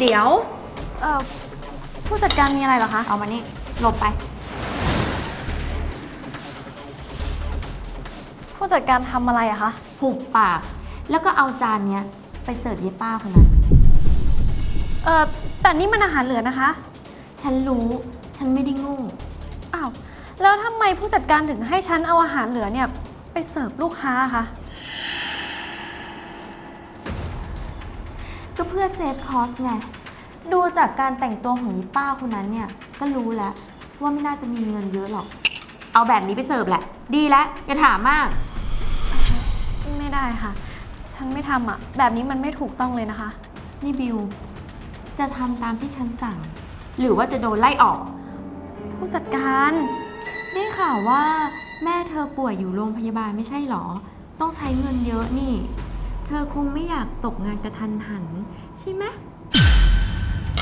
เดี๋ยว เอ่อ ผู้จัดการมีอะไรเหรอคะ เอามานี่หลบไป ผู้จัดการทำอะไรอะคะ หุบปาก แล้วก็เอาจานเนี้ยไปเสิร์ฟเยป้าคนนั้น เอ่อ แต่นี่มันอาหารเหลือนะคะ ฉันรู้ ฉันไม่ได้โงูอ้าว แล้วทำไมผู้จัดการถึงให้ฉันเอาอาหารเหลือเนี่ย ไปเสิร์ฟลูกค้าอะคะ เพื่อเซฟคอสไง ดูจากการแต่งตัวของยิป้าคนนั้นเนี่ย ก็รู้แล้วว่าไม่น่าจะมีเงินเยอะหรอก เอาแบบนี้ไปเสิร์ฟแหละ ดีแล้วอย่าถามมาก ไม่ได้ค่ะ ฉันไม่ทำอะแบบนี้มันไม่ถูกต้องเลยนะคะ นี่บิว จะทำตามที่ฉันสั่ง หรือว่าจะโดนไล่ออก ผู้จัดการ ได้ข่าวว่า แม่เธอป่วยอยู่โรงพยาบาลไม่ใช่หรอ ต้องใช้เงินเยอะนี่ เธอคงไม่อยากตกงานกระทันหัน ใช่ไหม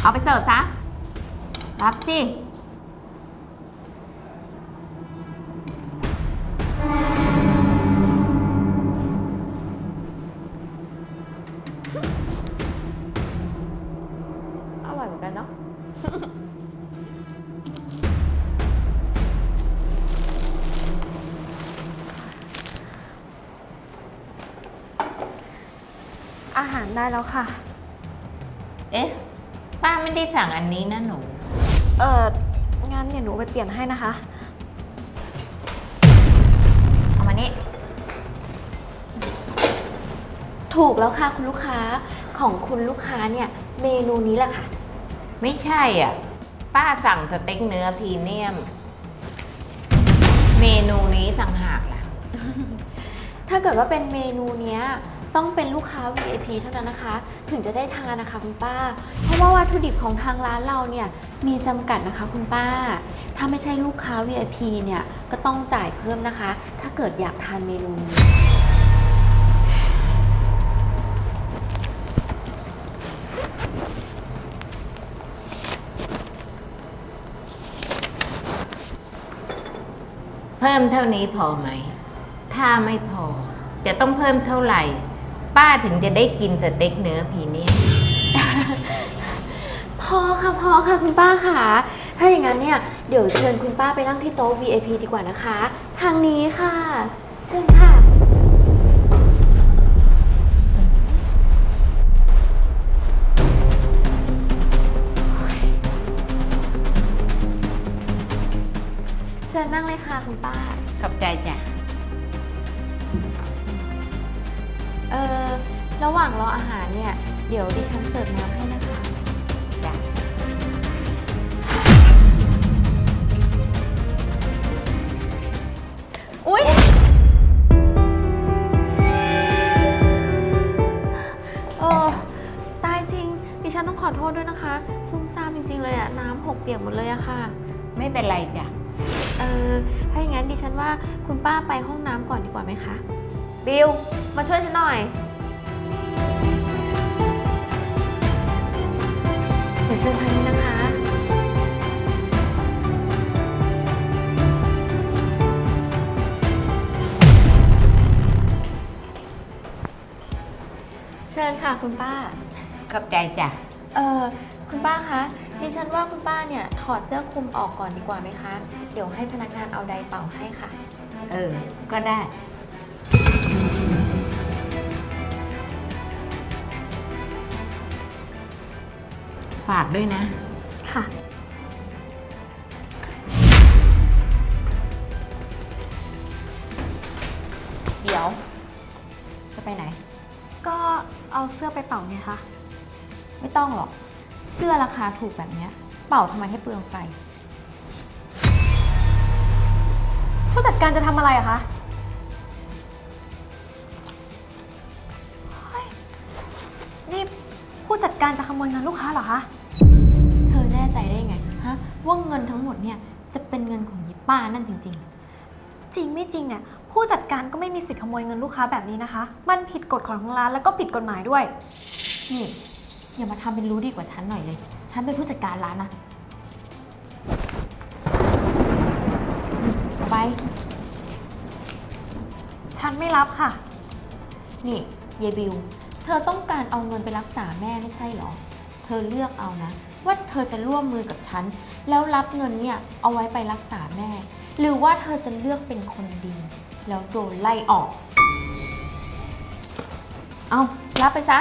เอาไปเสิร์ฟซะ รับสิ แล้วค่ะ เอ๊ะ ป้าไม่ได้สั่งอันนี้นะหนู เอ่องั้นเดี๋ยวหนูไปเปลี่ยนให้นะคะ เอามานี่ ถูกแล้วค่ะคุณลูกค้า ของคุณลูกค้าเนี่ยเมนูนี้แหละค่ะ ไม่ใช่อะ ป้าสั่งสเต็กเนื้อพรีเมียม เมนูนี้ต่างหากล่ะ ถ้าเกิดว่าเป็นเมนูเนี้ย ต้องเป็นลูกค้า VIP เท่านั้นนะคะ ถึงจะได้ทานนะคะคุณป้า เพราะว่าวัตถุดิบของทางร้านเราเนี่ยมีจำกัดนะคะคุณป้า ถ้าไม่ใช่ลูกค้า VIP เนี่ยก็ต้องจ่ายเพิ่มนะคะ ถ้าเกิดอยากทานเมนูนี้เพิ่มเท่านี้พอไหม ถ้าไม่พอ จะต้องเพิ่มเท่าไหร่ ป้าถึงจะได้กินสเต็กเนื้อพรีเมียม พอค่ะพอค่ะคุณป้าค่ะ ถ้าอย่างนั้นเนี่ย เดี๋ยวเชิญคุณป้าไปนั่งที่โต๊ะ VIP ดีกว่านะคะ ทางนี้ค่ะ เชิญค่ะ เชิญนั่งเลยค่ะคุณป้า ขอบใจจ้ะ เอ่อระหว่างรออาหารเนี่ย เดี๋ยวดิฉันเสิร์ฟน้ำให้นะคะจ้ะอุ๊ย เออตายจริง ดิฉันต้องขอโทษด้วยนะคะ ซุ่มซ่ามจริง ๆ เลยอะน้ำหกเปียกหมดเลยอะค่ะ ไม่เป็นไรจ้ะ เออถ้าอย่างนั้นดิฉันว่าคุณป้าไปห้องน้ำก่อนดีกว่าไหมคะ บิลมาช่วยฉันหน่อย เดี๋ยวเชิญทางนี้นะคะ เชิญค่ะคุณป้า ขอบใจจ้ะ เออคุณป้าคะ ดิฉันว่าคุณป้าเนี่ยถอดเสื้อคลุมออกก่อนดีกว่าไหมคะ เดี๋ยวให้พนักงานเอาไดร์เป่าให้ค่ะ เออ ก็ได้ ฝากด้วยนะ ค่ะ เดี๋ยว จะไปไหน ก็เอาเสื้อไปเป่าไงคะ ไม่ต้องหรอก เสื้อราคาถูกแบบเนี้ย เป่าทำไมให้เปลืองไฟ ผู้จัดการจะทำอะไรอะคะเฮ้ยนี่ผู้จัดการจะขโมยเงินลูกค้าเหรอคะ ว่าเงินทั้งหมดเนี่ยจะเป็นเงินของยิป้านั่นจริง จริงไม่จริงเนี่ยผู้จัดการก็ไม่มีสิทธิ์ขโมยเงินลูกค้าแบบนี้นะคะ มันผิดกฎของทางร้านแล้วก็ผิดกฎหมายด้วย ๆ นี่ อย่ามาทำเป็นรู้ดีกว่าฉันหน่อยเลย ฉันเป็นผู้จัดการร้านนะไป ฉันไม่รับค่ะ นี่ยายบิว เธอต้องการเอาเงินไปรักษาแม่ไม่ใช่เหรอ เธอเลือกเอานะ ว่าเธอจะร่วมมือกับฉัน แล้วรับเงินเนี่ยเอาไว้ไปรักษาแม่ หรือว่าเธอจะเลือกเป็นคนดี แล้วโดนไล่ออก เอารับไปซะ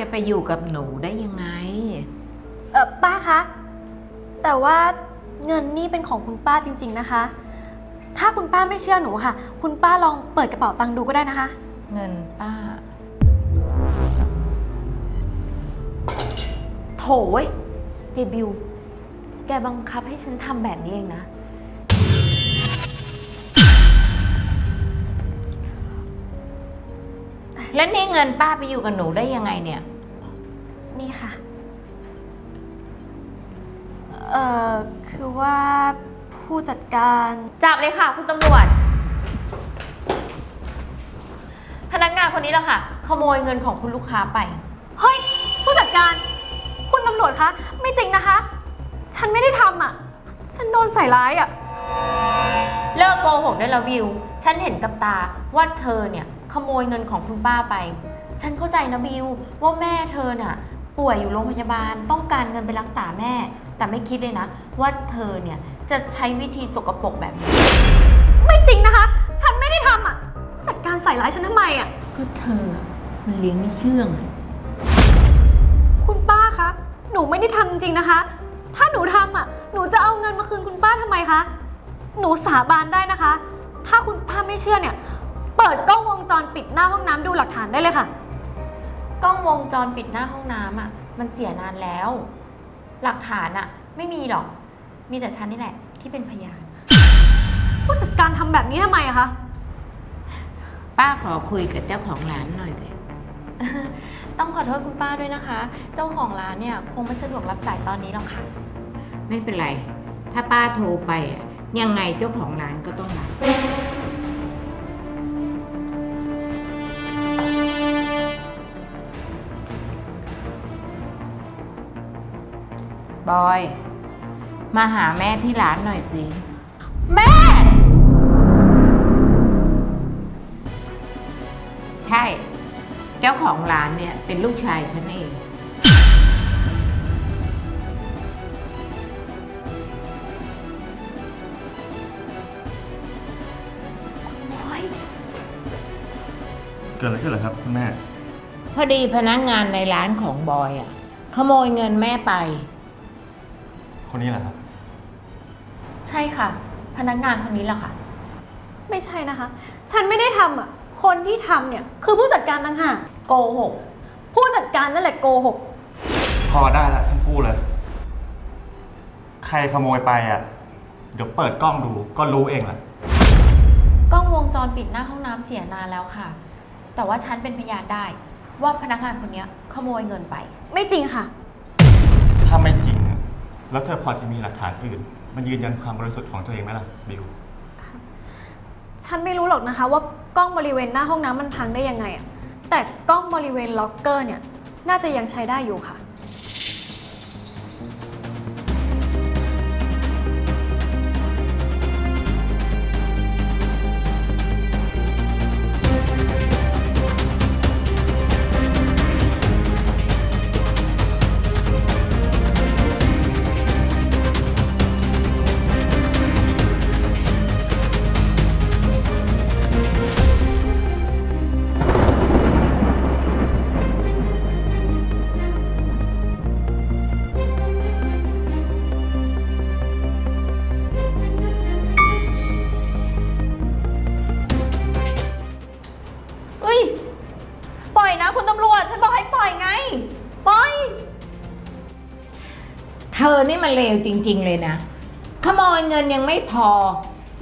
จะไปอยู่กับหนูได้ยังไง เออป้าคะ แต่ว่าเงินนี่เป็นของคุณป้าจริง ๆนะคะ ถ้าคุณป้าไม่เชื่อหนูค่ะ คุณป้าลองเปิดกระเป๋าตังค์ดูก็ได้นะคะ เงินป้า โถยเยบิว แกบังคับให้ฉันทำแบบนี้เองนะ แล้วนี่เงินป้าไปอยู่กับหนูได้ยังไงเนี่ย นี่ค่ะ เอ่อ คือว่าผู้จัดการจับเลยค่ะ คุณตำรวจ พนักงานคนนี้แหละค่ะ ขโมยเงินของคุณลูกค้าไป เฮ้ย ผู้จัดการ คุณตำรวจคะ ไม่จริงนะคะ ฉันไม่ได้ทำอะ ฉันโดนใส่ร้ายอะ เลิกโกหกได้แล้วบิว ฉันเห็นกับตาว่าเธอเนี่ย ขโมยเงินของคุณป้าไป ฉันเข้าใจนะบิวว่าแม่เธอน่ะ ป่วยอยู่โรงพยาบาลต้องการเงินไปรักษาแม่ แต่ไม่คิดเลยนะ ว่าเธอเนี่ยจะใช้วิธีสกปรกแบบนี้ไม่จริงนะคะ ฉันไม่ได้ทำอะผู้จัดการใส่ร้ายฉันทำไมอะ ก็เธอมันเลี้ยงไม่เชื่องอะคุณป้าคะ หนูไม่ได้ทำจริงๆนะคะ ถ้าหนูทำอะ หนูจะเอาเงินมาคืนคุณป้าทำไมคะ หนูสาบานได้นะคะ ถ้าคุณป้าไม่เชื่อเนี่ย เปิดกล้องวงจรปิดหน้าห้องน้ำดูหลักฐานได้เลยค่ะ กล้องวงจรปิดหน้าห้องน้ำอะ มันเสียนานแล้ว หลักฐานอะ ไม่มีหรอก มีแต่ฉันนี่แหละ ที่เป็นพยาน ผู้จัดการทำแบบนี้ทำไมอะคะ ป้าขอคุยกับเจ้าของร้านหน่อยสิต้องขอโทษคุณป้าด้วยนะคะ เจ้าของร้านเนี่ยคงไม่สะดวกรับสายตอนนี้หรอกค่ะ ไม่เป็นไร ถ้าป้าโทรไปอะยังไงเจ้าของร้านก็ต้องรับ บอย มาหาแม่ที่ร้านหน่อยสิ แม่ ใช่ เจ้าของร้านเนี่ยเป็นลูกชายฉันเอง เกิดอะไรขึ้นเหรอครับคุณแม่ พอดีพนักงานในร้านของบอยอะขโมยเงินแม่ไป คนนี้แหละครับ ใช่ค่ะ พนักงานคนนี้แหละค่ะ ไม่ใช่นะคะ ฉันไม่ได้ทำอะ คนที่ทำเนี่ยคือผู้จัดการต่างหากโกหก ผู้จัดการนั่นแหละโกหก พอได้ละทั้งคู่เลย ใครขโมยไปอะ เดี๋ยวเปิดกล้องดูก็รู้เองแหละ กล้องวงจรปิดหน้าห้องน้ำเสียนานแล้วค่ะ แต่ว่าฉันเป็นพยานได้ ว่าพนักงานคนเนี้ยขโมยเงินไป ไม่จริงค่ะ ถ้าไม่จริงอะ แล้วเธอพอจะมีหลักฐานอื่นมายืนยันความบริสุทธิ์ของตัวเองไหมล่ะบิวฉันไม่รู้หรอกนะคะ ว่ากล้องบริเวณหน้าห้องน้ำมันพังได้ยังไงอะแต่กล้องบริเวณล็อกเกอร์เนี่ย น่าจะยังใช้ได้อยู่ค่ะ อนี่มันเลวจริง ๆ เลยนะ ขโมยเงินยังไม่พอ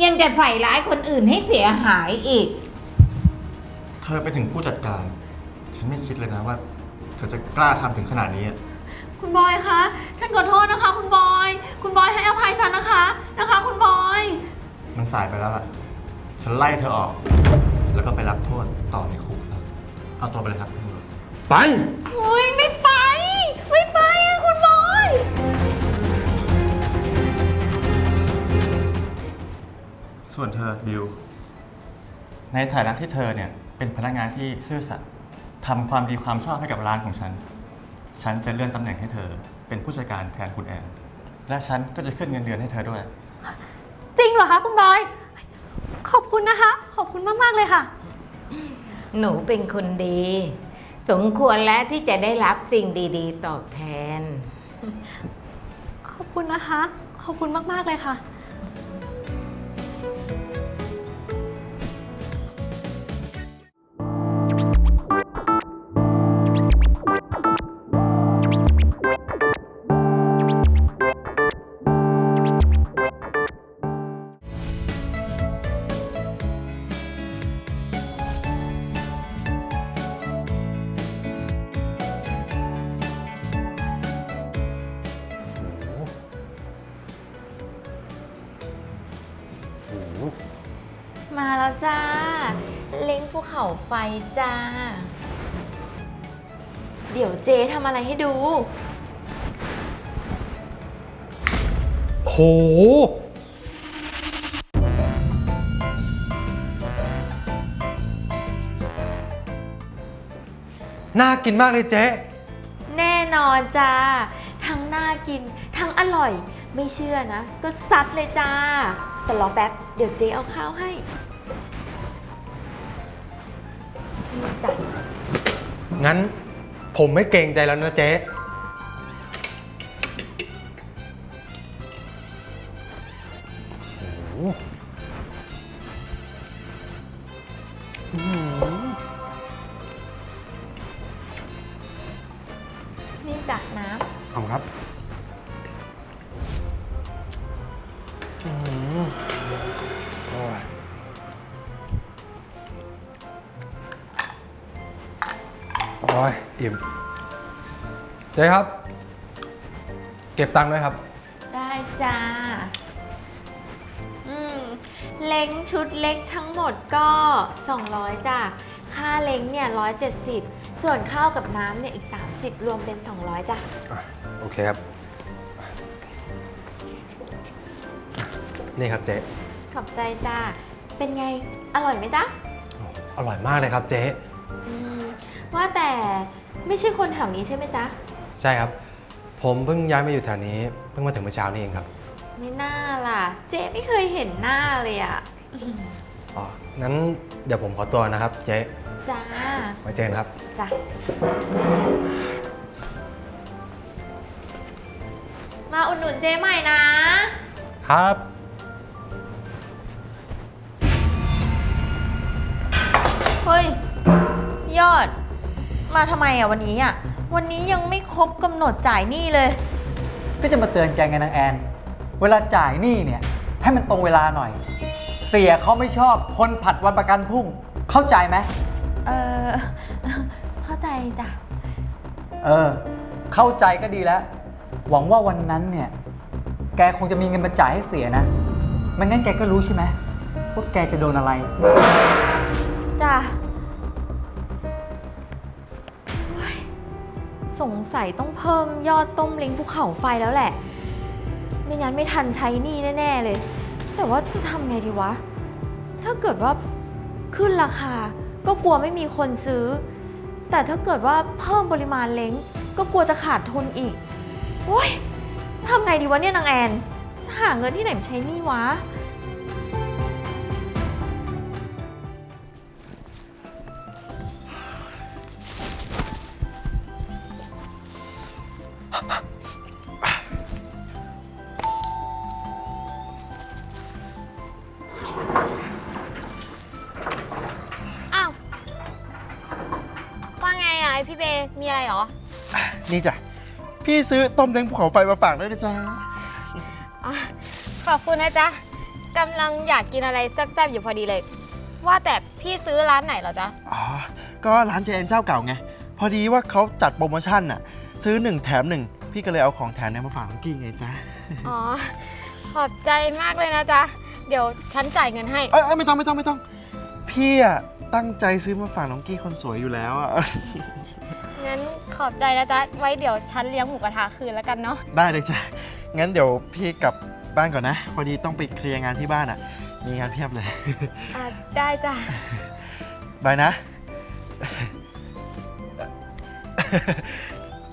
ยังจะใส่ร้ายคนอื่นให้เสียหายอีก เธอไปถึงผู้จัดการ ฉันไม่คิดเลยนะว่า เธอจะกล้าทำถึงขนาดนี้อะคุณบอยคะ ฉันขอโทษนะคะ คุณบอย คุณบอยให้อภัยฉันนะคะ นะคะ คุณบอย มันสายไปแล้วล่ะ ฉันไล่เธอออก แล้วก็ไปรับโทษต่อในคุกซะเอาตัวไปเลยครับคุณตำรวจไป อุ้ยไม่ไป ส่วนเธอบิวในฐานะที่เธอเนี่ยเป็นพนักงานที่ซื่อสัตย์ทำความดีความชอบให้กับร้านของฉัน ฉันจะเลื่อนตำแหน่งให้เธอ เป็นผู้จัดการแทนคุณแอน และฉันก็จะขึ้นเงินเดือนให้เธอด้วย จริงเหรอคะคุณบอย ขอบคุณนะคะ ขอบคุณมาก ๆ เลยค่ะ หนูเป็นคนดี สมควรแล้วที่จะได้รับสิ่งดี ๆ ตอบแทน ขอบคุณนะคะ ขอบคุณมาก ๆ เลยค่ะ แล้วจ้า เล้งภูเขาไฟจ้า เดี๋ยวเจ๊ทำอะไรให้ดู โห น่ากินมากเลยเจ๊ แน่นอนจ้า ทั้งน่ากิน ทั้งอร่อย ไม่เชื่อนะ ก็ซัดเลยจ้า แต่รอแป๊บ เดี๋ยวเจ๊เอาข้าวให้ งั้นผมไม่เกรงใจแล้วนะเจ๊ อืม เจ๊ครับ เก็บตังค์ด้วยครับำได้จ้า อืม เล้งชุดเล็กทั้งหมดก็ 200จ้ะ ค่าเล้งเนี่ย 170 ส่วนข้าวกับน้ำเนี่ยอีก 30 รวมเป็น 200จ้ะโอเคครับ นี่ครับเจ๊ขอบใจจ้า เป็นไง อร่อยไหมจ๊ะ โอ้อร่อยมากเลยครับเจ๊ อืม ว่าแต่ไม่ใช่คนแถวนี้ใช่ไหมจ๊ะ ใช่ครับ ผมเพิ่งย้ายมาอยู่แถวนี้ เพิ่งมาถึงเมื่อเช้านี้เองครับ ไม่น่าล่ะ เจ๊ไม่เคยเห็นหน้าเลยอะอ๋อ งั้นเดี๋ยวผมขอตัวนะครับ เจ๊จ้าไว้เจอกันครับ จ้ะนุนเจ๊ใหม่นะ ครับ เฮ้ย ยอด มาทำไมอะวันนี้อะ วันนี้ยังไม่ครบกำหนดจ่ายหนี้เลย ก็จะมาเตือนแกไงนางแอน เวลาจ่ายหนี้เนี่ย ให้มันตรงเวลาหน่อย เสียเขาไม่ชอบคนผัดวันประกันพรุ่ง เข้าใจไหม เออเข้าใจจ้ะ เออ เข้าใจก็ดีแล้ว หวังว่าวันนั้นเนี่ย แกคงจะมีเงินมาจ่ายให้เสียนะ ไม่งั้นแกก็รู้ใช่ไหมว่าแกจะโดนอะไร จ้ะ สงสัยต้องเพิ่มยอดต้มเล้งภูเขาไฟแล้วแหละ ไม่งั้นไม่ทันใช้หนี้แน่ๆเลย แต่ว่าจะทำไงดีวะ ถ้าเกิดว่าขึ้นราคา ก็กลัวไม่มีคนซื้อ แต่ถ้าเกิดว่าเพิ่มปริมาณเล้งก็กลัวจะขาดทุนอีกโอ๊ยทำไงดีวะเนี่ยนางแอนจะหาเงินที่ไหนมาใช้หนี้วะ เหรอ นี่จ้ะ พี่ซื้อต้มแดงภูเขาไฟมาฝากด้วยนะจ๊ะอ๋อขอบคุณนะจ๊ะกำลังอยากกินอะไรแซ่บๆอยู่พอดีเลย ว่าแต่พี่ซื้อร้านไหนเหรอจ๊ะ อ๋อ ก็ร้านเจแอนเจ้าเก่าไง พอดีว่าเขาจัดโปรโมชั่นน่ะ ซื้อหนึ่งแถมหนึ่งพี่ก็เลยเอาของแถมเนี้มาฝากน้องกี้ไงจ๊ะ อ๋อ ขอบใจมากเลยนะจ๊ะ เดี๋ยวฉันจ่ายเงินให้ เอ้ยเอ้ยไม่ต้องไม่ต้องไม่ต้อง พี่อะตั้งใจซื้อมาฝากน้องกี้คนสวยอยู่แล้วอะ งั้นขอบใจนะจ๊ะ ไว้เดี๋ยวฉันเลี้ยงหมูกระทะคืนแล้วกันเนาะ ได้เลยจ้ะ งั้นเดี๋ยวพี่กลับบ้านก่อนนะ พอดีต้องไปเคลียร์งานที่บ้านอะมีงานเพียบเลย อะได้จ้ะ บายนะ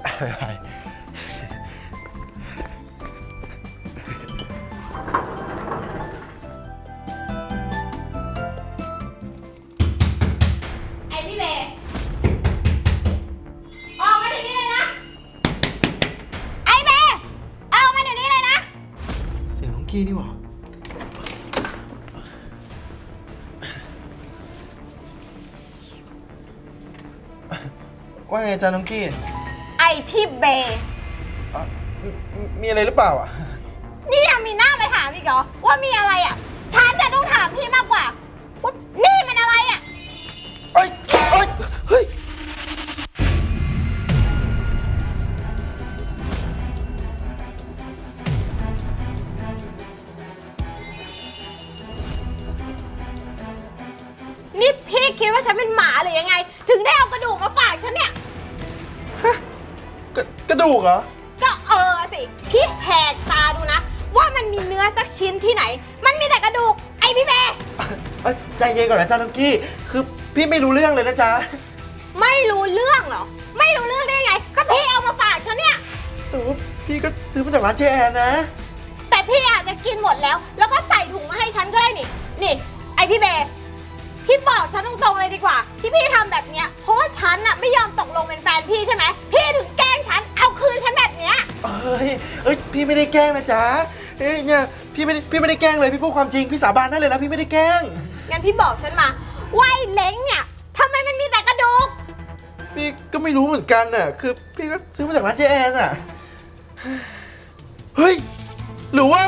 บ๊ายบาย ไงจ๊ะน้องกี้ไอพี่เบย์อะมมมีอะไรหรือเปล่าอะนี่ยังมีหน้าไปถามอีกเหรอว่ามีอะไรอะฉันจะ ระกระดูกเหรอ ก็เออสิ พี่แหกตาดูนะ ว่ามันมีเนื้อสักชิ้นที่ไหน มันมีแต่กระดูก ไอพี่เบย์เอ้ยใจเย็นก่อนนะจ๊ะน้องกี้ คือพี่ไม่รู้เรื่องเลยนะจ๊ะ ไม่รู้เรื่องเหรอ ไม่รู้เรื่องได้ไง ก็พี่เอามาฝากฉันเนี่ย แต่ว่าพี่ก็ซื้อมาจากร้านเจแอนนะ แต่พี่อาจจะกินหมดแล้ว แล้วก็ใส่ถุงมาให้ฉันก็ได้นี่ นี่ ไอพี่เบย์พี่บอกฉันตรงๆเลยดีกว่า ที่พี่ทำแบบเนี้ยเพราะว่าฉันน่ะไม่ยอมตกลงเป็นแฟนพี่ใช่ไหม พี่ถึงแกล้งฉันเอา คืนฉันแบบเนี้ย เอ้ยเอ้ย พี่ไม่ได้แกล้งนะจ๊ะเอ้ยเนี่ยพี่ไม่ได้พี่ไม่ได้แกล้งเลยพี่พูดความจริงพี่สาบานได้เลยนะพี่ไม่ได้แกล้ง งั้นพี่บอกฉันมาว่าไอ้เล้งเนี่ยทำไมมันมีแต่กระดูก พี่ก็ไม่รู้เหมือนกันน่ะ คือพี่ก็ซื้อมาจากร้านเจแอนอะ เฮ้ย หรือว่า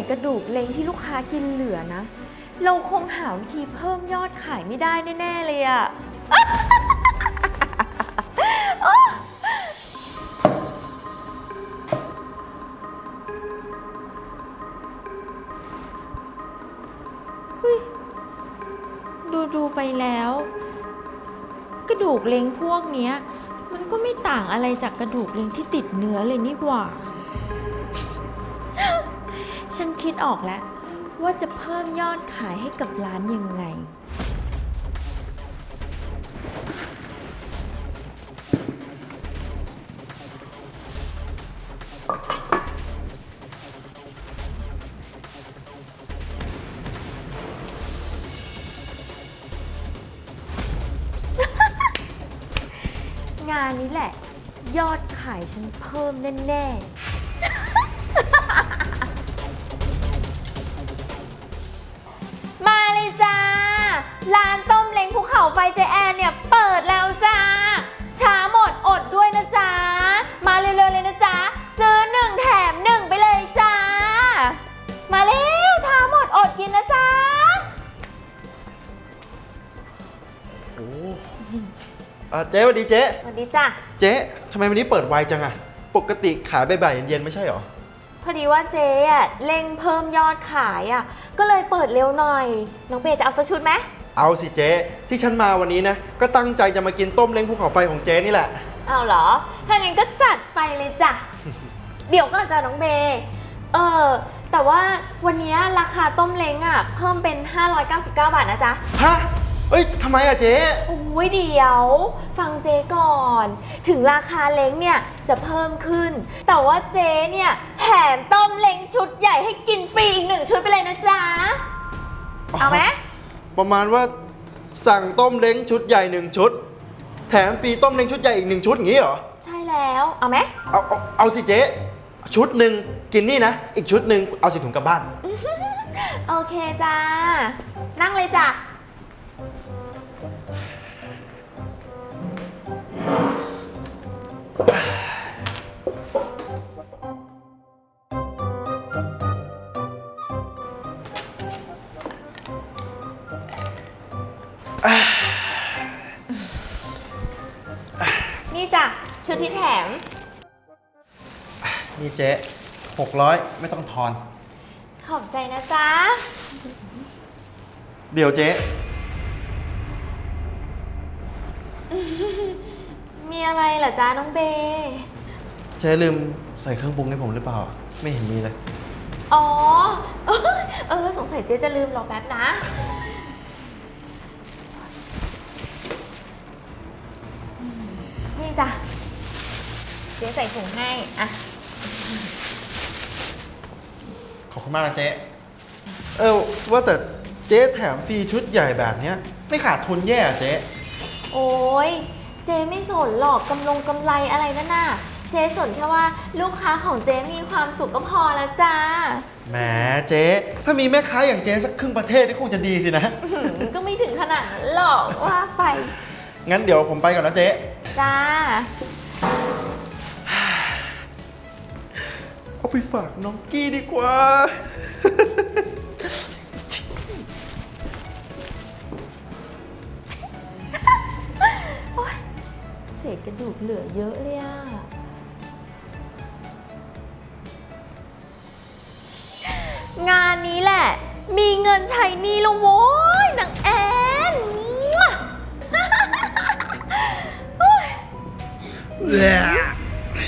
ษกระดูกเล้งที่ลูกค้ากินเหลือนะ เราคงหาวิธีเพิ่มยอดขายไม่ได้แน่ ๆ เลยอะ ดูดูๆไปแล้ว กระดูกเล้งพวกเนี้ย มันก็ไม่ต่างอะไรจากกระดูกเล้งที่ติดเนื้อเลยนี่หว่า คิดออกแล้ว ว่าจะเพิ่มยอดขายให้กับร้านยังไง งานนี้แหละ ยอดขายฉันเพิ่มแน่ ๆ เจ๊สวัสดีเจ๊สวัสดีจ้ะเจ๊ทำไมวันนี้เปิดไวจังอะปกติขายบ่ายๆเย็นๆไม่ใช่เหรอพอดีว่าเจ๊อะเร่งเพิ่มยอดขายอะก็เลยเปิดเร็วหน่อย น้องเบย์จะเอาสักชุดไหมเอาสิเจ๊ที่ฉันมาวันนี้นะ ก็ตั้งใจจะมากินต้มเล้งภูเขาไฟของเจ๊นี่แหละ เอาเหรอ ถ้างั้นก็จัดไปเลยจ้ะ เดี๋ยวก็จ้ะน้องเบย์เออ แต่ว่าวันนี้ราคาต้มเล้งอะเพิ่มเป็น 599 บาทนะจ๊ะ ฮะ เอ้ยทำไมอะเจ๊ โอ้ยเดี๋ยว ฟังเจ๊ก่อน ถึงราคาเล้งเนี่ยจะเพิ่มขึ้น แต่ว่าเจ๊เนี่ยแถมต้มเล้งชุดใหญ่ให้กินฟรีอีกหนึ่งชุดไปเลยนะจ๊ะ เอาไหมประมาณว่าสั่งต้มเล้งชุดใหญ่หนึ่งชุด แถมฟรีต้มเล้งชุดใหญ่อีกหนึ่งชุดอย่างนี้เหรอ ใช่แล้ว เอาไหม เอาเอาเอาสิเจ๊ ชุดหนึ่งกินนี่นะ อีกชุดหนึ่งเอาสิถุงกลับบ้าน โอเคจ้า นั่งเลยจ้ะ นี่จ้ะชุดที่แถม นี่เจ๊หกร้อยไม่ต้องทอน ขอบใจนะจ๊ะ เดี๋ยวเจ๊ อะไรเหรอจ๊ะน้องเบ เจ๊ลืมใส่เครื่องปรุงให้ผมหรือเปล่า ไม่เห็นมีเลย อ๋อเออเออ สงสัยเจ๊จะลืมรอแป๊บนะ นี่จ้ะ เจ๊ใส่ถุงให้ อะ ขอบคุณมากนะเจ๊ เออ ว่าแต่เจ๊แถมฟรีชุดใหญ่แบบเนี้ย ไม่ขาดทุนแย่อะเจ๊ โอ้ยเจ๊ไม่สนหรอกกำลงกำไรอะไรนั่นน่ะ เจ๊สนแค่ว่าลูกค้าของเจ๊มีความสุขก็พอแล้วจ้า แหมเจ๊ถ้ามีแม่ค้าอย่างเจ๊สักครึ่งประเทศนี่คงจะดีสินะหืมก็ไม่ถึงขนาดนั้นหรอกว่าไป งั้นเดี๋ยวผมไปก่อนนะเจ๊ จ้า เอาไปฝากน้องกี้ดีกว่า เศษกระดูกเหลือเยอะเลยอะงานนี้แหละ มีเงินใช้หนี่แล้วโว้ยนางแอนมั่ว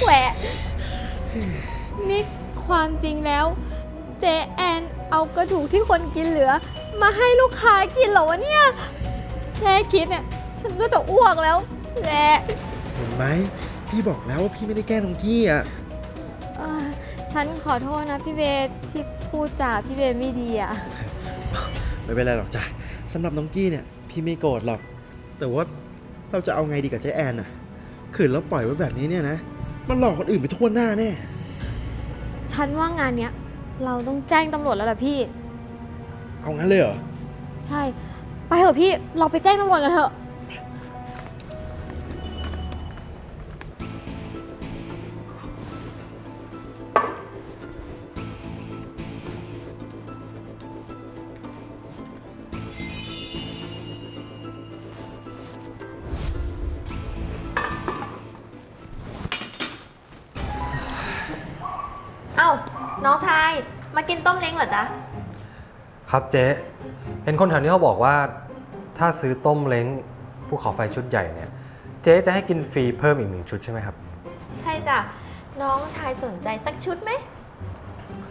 แหวะนี่ความจริงแล้ว เจแอนเอากระดูกที่คนกินเหลือ มาให้ลูกค้ากินเหรอวะเนี่ย แค่คิดเนี่ย ฉันก็จะอ้วกแล้ว แหละเห็นไหมพี่บอกแล้วว่าพี่ไม่ได้แกล้งน้องกี้อะเอ่อฉันขอโทษนะพี่เบสที่พูดจาพี่เบสไม่ดีอะไม่เป็นไรหรอกจ้ะสำหรับน้องกี้เนี่ยพี่ไม่โกรธหรอก แต่ว่าเราจะเอาไงดีกับเจ๊แอนอะขืนแล้วปล่อยไว้แบบนี้เนี่ยนะ มันหลอกคนอื่นไปทั่วหน้าแน่ ฉันว่างานเนี้ยเราต้องแจ้งตำรวจแล้วล่ะพี่ เอางั้นเลยเหรอ ใช่ ไปเถอะพี่เราไปแจ้งตำรวจกันเถอะ น้องชาย มากินต้มเล้งเหรอจ๊ะ ครับเจ๊เห็นคนแถวนี้เขาบอกว่าถ้าซื้อต้มเล้งภูเขาไฟชุดใหญ่เนี่ย เจ๊จะให้กินฟรีเพิ่มอีกหนึ่งชุดใช่ไหมครับ ใช่จ้ะ น้องชายสนใจสักชุดไหม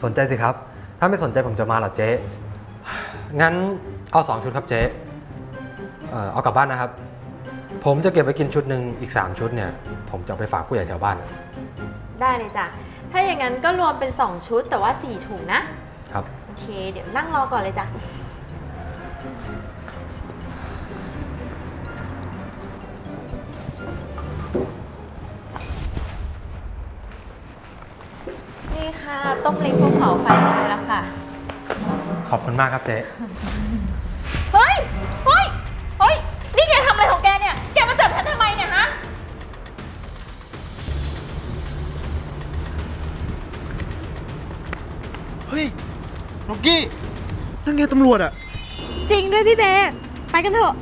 สนใจสิครับ ถ้าไม่สนใจผมจะมาเหรอเจ๊ งั้นเอาสองชุดครับเจ๊เอ่อเอากลับบ้านนะครับ ผมจะเก็บไปกินชุดหนึ่งอีก 3 ชุดเนี่ย ผมจะเอาไปฝากผู้ใหญ่แถวบ้านนะได้เลยจ้ะ ถ้าอย่างนั้นก็รวมเป็น 2 ชุดแต่ว่า 4 ถุงนะ ครับ โอเค เดี๋ยวนั่งรอก่อนเลยจ้ะ นี่ค่ะ ต้มเล้งภูเขาไฟได้แล้วค่ะ ขอบคุณมากครับเจ๊ น้องกี้ นั่นไงตำรวจอะจริงด้วยพี่เบย์ไปกันเถอะ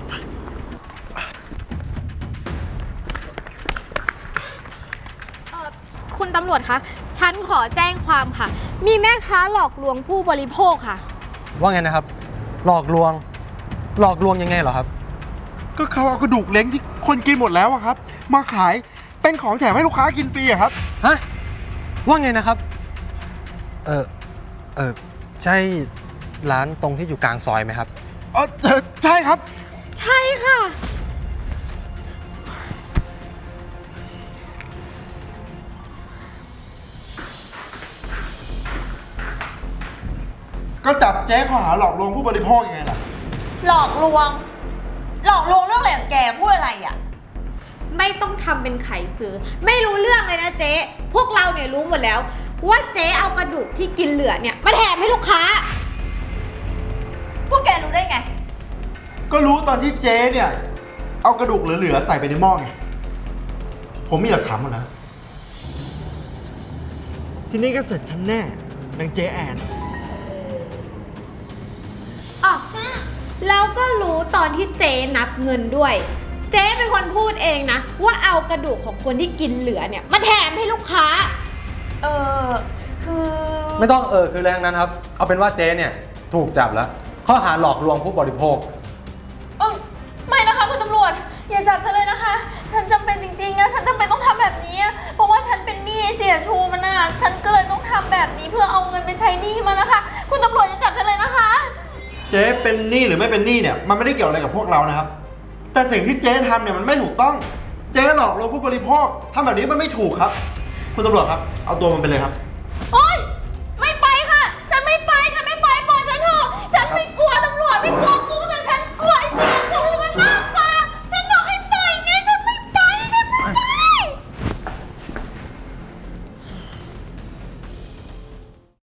เอ่อคุณตำรวจคะ ฉันขอแจ้งความค่ะ มีแม่ค้าหลอกลวงผู้บริโภคค่ะ ว่าไงนะครับ หลอกลวง หลอกลวงยังไงเหรอครับ ก็เขาเอากระดูกเล้งที่คนกินหมดแล้วอะครับ มาขายเป็นของแถมให้ลูกค้ากินฟรีอะครับ ฮะ ว่าไงนะครับ เออเออ ใช่ร้านตรงที่อยู่กลางซอยไหมครับเออเอ่อใช่ครับ ใช่ค่ะ ก็จับเจ๊ข้อหาหลอกลวงผู้บริโภคยังไงล่ะ หลอกลวง หลอกลวงเรื่องอะไรของแกพูดอะไรอะ ไม่ต้องทำเป็นไขซื้อ ไม่รู้เรื่องเลยนะเจ๊ พวกเราเนี่ยรู้หมดแล้ว ว่าเจ๊เอากระดูกที่กินเหลือเนี่ยมาแถมให้ลูกค้า พวกแกรู้ได้ไง ก็รู้ตอนที่เจ๊เนี่ย เอากระดูกเหลือๆใส่ไปในหม้อไง ผมมีหลักฐานหมดแล้ว ทีนี้ก็เสร็จฉันแน่นางเจ๊แอน อ๋อแล้วก็รู้ตอนที่เจ๊นับเงินด้วย เจ๊เป็นคนพูดเองนะ ว่าเอากระดูกของคนที่กินเหลือเนี่ยมาแถมให้ลูกค้า เออคือไม่ต้องเออคือแรงนั้นครับ เอาเป็นว่าเจ๊เนี่ยถูกจับแล้ว ข้อหาหลอกลวงผู้บริโภค เอยไม่นะคะคุณตำรวจ อย่าจับฉันเลยนะคะ ฉันจำเป็นจริงๆอะฉันจำเป็นต้องทำแบบนี้อะเพราะว่าฉันเป็นหนี้เสียชูมันอะฉันก็เลยต้องทำแบบนี้เพื่อเอาเงินไปใช้หนี้มันนะคะ คุณตำรวจอย่าจับฉันเลยนะคะ เจ๊เป็นหนี้หรือไม่เป็นหนี้เนี่ยมันไม่ได้เกี่ยวอะไรกับพวกเรานะครับ แต่สิ่งที่เจ๊ทำเนี่ยมันไม่ถูกต้อง เจ๊หลอกลวงผู้บริโภคทำแบบนี้มันไม่ถูกครับ คุณตำรวจครับ เอาตัวมันไปเลยครับ